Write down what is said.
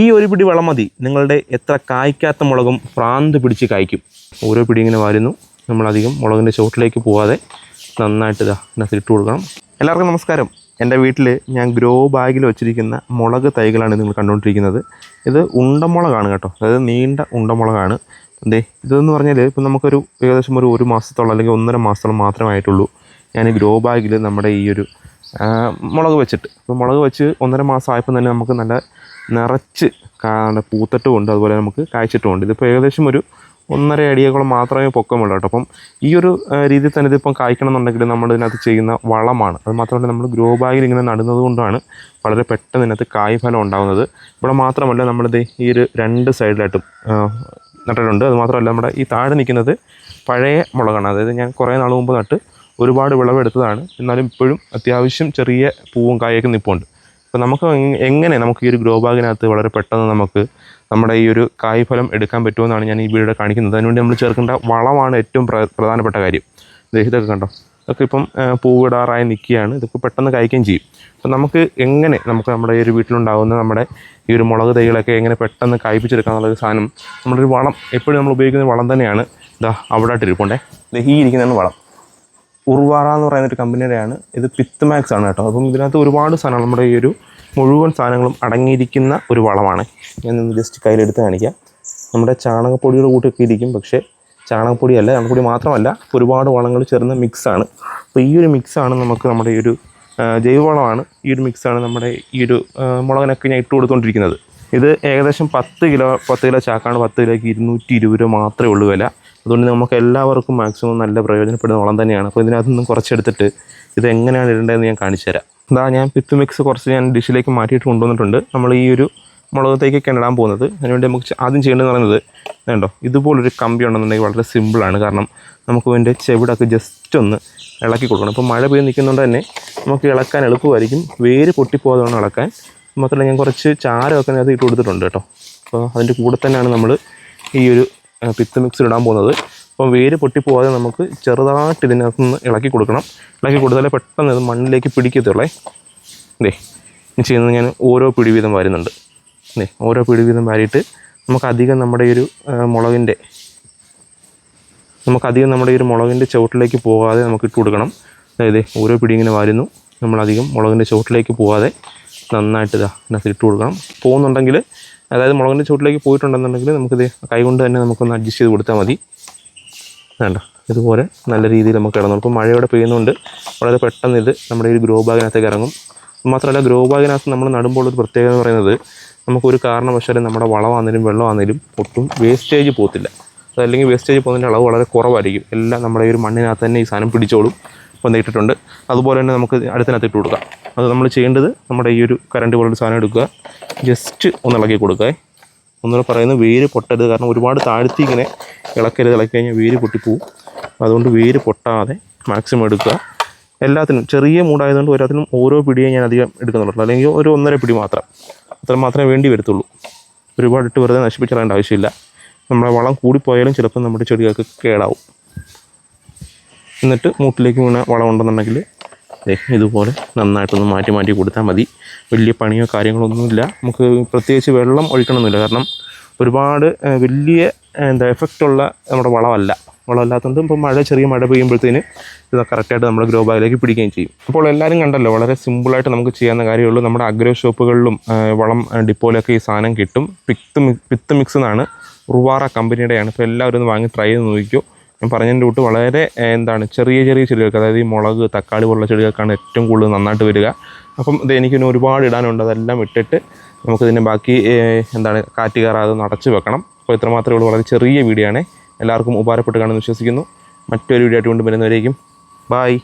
ഈ ഒരു പിടി വളം മതി. നിങ്ങളുടെ എത്ര കായ്ക്കാത്ത മുളകും പ്രാന്ത് പിടിച്ച് കായ്ക്കും. ഓരോ പിടി ഇങ്ങനെ വരുന്നു. നമ്മളധികം മുളകിന്റെ ചോട്ടിലേക്ക് പോവാതെ നന്നായിട്ട് ഇതാ ഇതിനകത്ത് ഇട്ട് കൊടുക്കണം. എല്ലാവർക്കും നമസ്കാരം. എന്റെ വീട്ടിൽ ഞാൻ ഗ്രോ ബാഗിൽ വെച്ചിരിക്കുന്ന മുളക് തൈകളാണ് നിങ്ങൾ കണ്ടുകൊണ്ടിരിക്കുന്നത്. ഇത് ഉണ്ടമുളകാണ് കേട്ടോ. അതായത് നീണ്ട ഉണ്ടമുളകാണ്. അതേ ഇതെന്ന് പറഞ്ഞാൽ ഇപ്പം നമുക്കൊരു ഏകദേശം ഒരു ഒരു മാസത്തോളം അല്ലെങ്കിൽ ഒന്നര മാസത്തോളം മാത്രമേ ആയിട്ടുള്ളൂ. ഞാൻ ഗ്രോ ബാഗിൽ നമ്മുടെ ഈ ഒരു മുളക് വെച്ചിട്ട്. അപ്പോൾ മുളക് വെച്ച് ഒന്നര മാസം ആയപ്പോൾ തന്നെ നമുക്ക് നല്ല നിറച്ച് പൂത്തിട്ടുമുണ്ട് അതുപോലെ നമുക്ക് കായ്ച്ചിട്ടുമുണ്ട്. ഇതിപ്പോൾ ഏകദേശം ഒരു ഒന്നര അടിയേക്കോളം മാത്രമേ പൊക്കമുള്ളൂ കേട്ടോ. അപ്പം ഈ ഒരു രീതിയിൽ തന്നെ ഇതിപ്പം കായ്ക്കണം എന്നുണ്ടെങ്കിൽ നമ്മൾ ഇതിനകത്ത് ചെയ്യുന്ന വളമാണ്. അത് മാത്രമല്ല നമ്മൾ ഗ്രോ ബാഗിൽ ഇങ്ങനെ നടുന്നത് കൊണ്ടാണ് വളരെ പെട്ടെന്ന് ഇതിനകത്ത് കായ്ഫലം ഉണ്ടാകുന്നത്. ഇവിടെ മാത്രമല്ല നമ്മളിത് ഈ ഒരു രണ്ട് സൈഡിലായിട്ടും നട്ടിട്ടുണ്ട്. അത് മാത്രമല്ല നമ്മുടെ ഈ താഴെ നിൽക്കുന്നത് പഴയ മുളകാണ്. അതായത് ഞാൻ കുറേ നാൾ മുമ്പ് നട്ട് ഒരുപാട് വിളവെടുത്തതാണ്. എന്നാലും ഇപ്പോഴും അത്യാവശ്യം ചെറിയ പൂവും കായൊക്കെ നിൽപ്പുണ്ട് അപ്പോൾ നമുക്ക് എങ്ങനെ നമുക്ക് ഈ ഒരു ഗ്രോ ബാഗിനകത്ത് വളരെ പെട്ടെന്ന് നമുക്ക് നമ്മുടെ ഈ ഒരു കായ്ഫലം എടുക്കാൻ പറ്റുമെന്നാണ് ഞാൻ ഈ വീഡിയോ കാണിക്കുന്നത്. അതിനുവേണ്ടി നമ്മൾ ചേർക്കേണ്ട വളമാണ് ഏറ്റവും പ്രധാനപ്പെട്ട കാര്യം. ദേഹിതൊക്കെ കണ്ടോ? ഇതൊക്കെ ഇപ്പം പൂവിടാറായി നിൽക്കുകയാണ്. ഇതൊക്കെ പെട്ടെന്ന് കായ്ക്കുകയും ചെയ്യും. അപ്പം നമുക്ക് എങ്ങനെ നമുക്ക് നമ്മുടെ ഈ ഒരു വീട്ടിലുണ്ടാകുന്ന നമ്മുടെ ഈ ഒരു മുളക് തൈകളൊക്കെ എങ്ങനെ പെട്ടെന്ന് കായ്പിച്ചെടുക്കുക എന്നുള്ളൊരു സാധനം നമ്മളൊരു വളം എപ്പോഴും നമ്മൾ ഉപയോഗിക്കുന്ന വളം തന്നെയാണ്. ഇതാ അവിടെ ഇരിപ്പുണ്ടേ ഈ ഇരിക്കുന്നതാണ് വളം. ഉർവാറ എന്ന് പറയുന്ന ഒരു കമ്പനിയുടെയാണ്. ഇത് പിത്ത് മാക്സ് ആണ് കേട്ടോ. അപ്പം ഇതിനകത്ത് ഒരുപാട് സാധനങ്ങൾ നമ്മുടെ ഈ ഒരു മുഴുവൻ സാധനങ്ങളും അടങ്ങിയിരിക്കുന്ന ഒരു വളമാണ്. ഞാൻ ഒന്ന് ജസ്റ്റ് കയ്യിലെടുത്ത് കാണിക്കാം. നമ്മുടെ ചാണകപ്പൊടിയുടെ കൂട്ടൊക്കെ ഇരിക്കും പക്ഷേ ചാണകപ്പൊടിയല്ല ചാണകപ്പൊടി മാത്രമല്ല ഒരുപാട് വളങ്ങൾ ചേർന്ന മിക്സാണ് അപ്പോൾ ഈ ഒരു മിക്സാണ് നമുക്ക് നമ്മുടെ ഈ ഒരു ജൈവവളമാണ്. ഈ ഒരു മിക്സാണ് നമ്മുടെ ഈ ഒരു മുളകിനൊക്കെ ഞാൻ ഇട്ട് കൊടുത്തുകൊണ്ടിരിക്കുന്നത് ഇത് ഏകദേശം പത്ത് കിലോ പത്ത് കിലോ ചാക്കാണ് പത്ത് കിലോയ്ക്ക് ഇരുന്നൂറ്റി ഇരുപത് രൂപ മാത്രമേ ഉള്ളൂ വില. അതുകൊണ്ട് നമുക്ക് എല്ലാവർക്കും മാക്സിമം നല്ല പ്രയോജനപ്പെടുന്ന വളം തന്നെയാണ്. അപ്പോൾ ഇതിനകത്ത് നിന്നും കുറച്ചെടുത്തിട്ട് ഇത് എങ്ങനെയാണ് ഇടേണ്ടതെന്ന് ഞാൻ കാണിച്ചു തരാം. ഇതാ ഞാൻ പിത്ത് മിക്സ് കുറച്ച് ഞാൻ ഡിഷിലേക്ക് മാറ്റിയിട്ട് കൊണ്ടുവന്നിട്ടുണ്ട്. നമ്മൾ ഈ ഒരു മുളകത്തേക്കൊക്കെയാണ് ഇടാൻ പോകുന്നത്. അതിനുവേണ്ടി നമുക്ക് ആദ്യം ചെയ്യേണ്ടതെന്ന് പറയുന്നത് വേണ്ടോ ഇതുപോലൊരു കമ്പി ഉണ്ടെന്നുണ്ടെങ്കിൽ വളരെ സിമ്പിളാണ് കാരണം നമുക്ക് ഇതിന്റെ ചെവിടൊക്കെ ജസ്റ്റ് ഒന്ന് ഇളക്കി കൊടുക്കണം. ഇപ്പോൾ മഴ പെയ്ത് നിൽക്കുന്നതുകൊണ്ട് തന്നെ നമുക്ക് ഇളക്കാൻ എളുപ്പമായിരിക്കും. വേര് പൊട്ടിപ്പോകാതെ ഇളക്കാൻ. മാത്രമല്ല ഞാൻ കുറച്ച് ചാരമൊക്കെ അതിനകത്ത് ഇട്ട് കൊടുത്തിട്ടുണ്ട് കേട്ടോ. അപ്പോൾ അതിന്റെ കൂടെ തന്നെയാണ് നമ്മൾ ഈ ഒരു പിത്ത് മിക്സ് ഇടാൻ പോകുന്നത്. അപ്പം വേര് പൊട്ടിപ്പോകാതെ നമുക്ക് ചെറുതായിട്ട് ഇതിനകത്ത് നിന്ന് ഇളക്കി കൊടുക്കണം. ഇളക്കി കൊടുത്താലേ പെട്ടെന്ന് ഇത് മണ്ണിലേക്ക് പിടിക്കത്തുള്ളേ. ഇനി ചെയ്യുന്നത് ഞാൻ ഓരോ പിടി വീതം വരുന്നുണ്ട്. ദേ ഓരോ പിടി വീതം വാരിയിട്ട് നമുക്കധികം നമ്മുടെ ഈ ഒരു മുളകിന്റെ നമുക്കധികം നമ്മുടെ ഈ ഒരു മുളകിന്റെ ചുവട്ടിലേക്ക് പോകാതെ നമുക്ക് ഇട്ട് കൊടുക്കണം. അതായത് ഓരോ പിടി ഇങ്ങനെ വരുന്നു. നമ്മളധികം മുളകിന്റെ ചുവട്ടിലേക്ക് പോകാതെ നന്നായിട്ട് ഇതാ ഇതിനകത്ത് ഇട്ട് കൊടുക്കണം. പോകുന്നുണ്ടെങ്കിൽ അതായത് മുളകിന്റെ ചുവട്ടിലേക്ക് പോയിട്ടുണ്ടെന്നുണ്ടെങ്കിൽ നമുക്കിത് കൈകൊണ്ട് തന്നെ നമുക്കൊന്ന് അഡ്ജസ്റ്റ് ചെയ്ത് കൊടുത്താൽ മതി. വേണ്ട ഇതുപോലെ നല്ല രീതിയിൽ നമുക്ക് ഇടണം ഇപ്പോൾ മഴയോടെ പെയ്യുന്നുണ്ട്. വളരെ പെട്ടെന്ന് ഇത് നമ്മുടെ ഈ ഗ്രോ ബാഗിനകത്തേക്ക് ഇറങ്ങും. മാത്രമല്ല ഗ്രോ ബാഗിനകത്ത് നമ്മൾ നടുമ്പോൾ ഒരു പ്രത്യേകത എന്ന് പറയുന്നത് നമുക്കൊരു കാരണവശാലും നമ്മുടെ വളമാണെങ്കിലും വെള്ളമാണെങ്കിലും ഒട്ടും വേസ്റ്റേജ് പോകത്തില്ല. അതല്ലെങ്കിൽ വേസ്റ്റേജ് പോകുന്നതിന്റെ അളവ് വളരെ കുറവായിരിക്കും. എല്ലാം നമ്മുടെ ഈ ഒരു മണ്ണിനകത്ത് തന്നെ ഈ സാധനം പിടിച്ചോളും. വന്നിട്ടിട്ടുണ്ട് അതുപോലെ തന്നെ നമുക്ക് അടുത്തിനകത്ത് ഇട്ട് കൊടുക്കാം. അത് നമ്മൾ ചെയ്യേണ്ടത് നമ്മുടെ ഈ ഒരു കറണ്ട് പോലൊരു സാധനം എടുക്കുക. ജസ്റ്റ് ഒന്ന് ഇളക്കി കൊടുക്കുക. ഒന്നുകൂടെ പറയുന്നത് വേര് പൊട്ടരുത്. കാരണം ഒരുപാട് താഴ്ത്തി ഇങ്ങനെ ഇളക്കരുത്. ഇളക്കി കഴിഞ്ഞാൽ വേര് പൊട്ടിപ്പോവും. അതുകൊണ്ട് വേര് പൊട്ടാതെ മാക്സിമം എടുക്കുക. എല്ലാത്തിനും ചെറിയ മൂടായതുകൊണ്ട് ഓരോത്തിനും ഓരോ പിടിയെ ഞാൻ അധികം എടുക്കുന്നുള്ളൂ. അല്ലെങ്കിൽ ഒരു ഒന്നര പിടി മാത്രം. അത്ര മാത്രമേ വേണ്ടി വരത്തുള്ളൂ. ഒരുപാട് ഇട്ട് വെറുതെ നശിപ്പിച്ചിടേണ്ട ആവശ്യമില്ല. നമ്മുടെ വളം കൂടിപ്പോയാലും ചിലപ്പോൾ നമ്മുടെ ചെടികൾക്ക് കേടാവും. എന്നിട്ട് മൂട്ടിലേക്ക് വീണ വളം ഉണ്ടെന്നുണ്ടെങ്കിൽ ഇതുപോലെ നന്നായിട്ടൊന്ന് മാറ്റി മാറ്റി കൊടുത്താൽ മതി. വലിയ പണിയോ കാര്യങ്ങളൊന്നുമില്ല. നമുക്ക് പ്രത്യേകിച്ച് വെള്ളം ഒഴിക്കണമെന്നില്ല കാരണം ഒരുപാട് വലിയ എന്താ എഫക്റ്റുള്ള നമ്മുടെ വളമല്ല വളമല്ലാത്തതുകൊണ്ട് ഇപ്പോൾ മഴ ചെറിയ മഴ പെയ്യുമ്പോഴത്തേന് ഇത് കറക്റ്റായിട്ട് നമ്മുടെ ഗ്രോ ബാഗിലേക്ക് പിടിക്കുകയും ചെയ്യും. അപ്പോൾ എല്ലാവരും കണ്ടല്ലോ വളരെ സിമ്പിളായിട്ട് നമുക്ക് ചെയ്യാവുന്ന കാര്യമുള്ളൂ. നമ്മുടെ അഗ്രോ ഷോപ്പുകളിലും വളം ഡിപ്പോയിലൊക്കെ ഈ സാധനം കിട്ടും. പിത്ത് പിത്ത് മിക്സ് എന്നാണ്. റുവാറ കമ്പനിയുടെയാണ് ഇപ്പോൾ എല്ലാവരും ഒന്ന് വാങ്ങി ട്രൈ ചെയ്ത് നോക്കിക്കോ. ഞാൻ പറഞ്ഞതിന്റെ കൂട്ട് വളരെ എന്താണ് ചെറിയ ചെറിയ ചെടികൾക്ക് അതായത് ഈ മുളക് തക്കാളി പോലുള്ള ചെടികൾക്കാണ് ഏറ്റവും കൂടുതൽ നന്നായിട്ട് വരിക. അപ്പം ഇത് എനിക്കിനി ഒരുപാട് ഇടാനുണ്ട് അതെല്ലാം ഇട്ടിട്ട് നമുക്കിതിന്റെ ബാക്കി എന്താണ് കാറ്റ് കയറാതെ നടച്ച് വെക്കണം. അപ്പോൾ ഇത്ര മാത്രമേ ഉള്ളൂ വളരെ ചെറിയ വീഡിയോ ആണ്. എല്ലാവർക്കും ഉപകാരപ്പെട്ട് കാണുമെന്ന് വിശ്വസിക്കുന്നു. മറ്റൊരു വീഡിയോ ആയിട്ട് കൊണ്ടുവരുന്നവരേക്കും ബായ്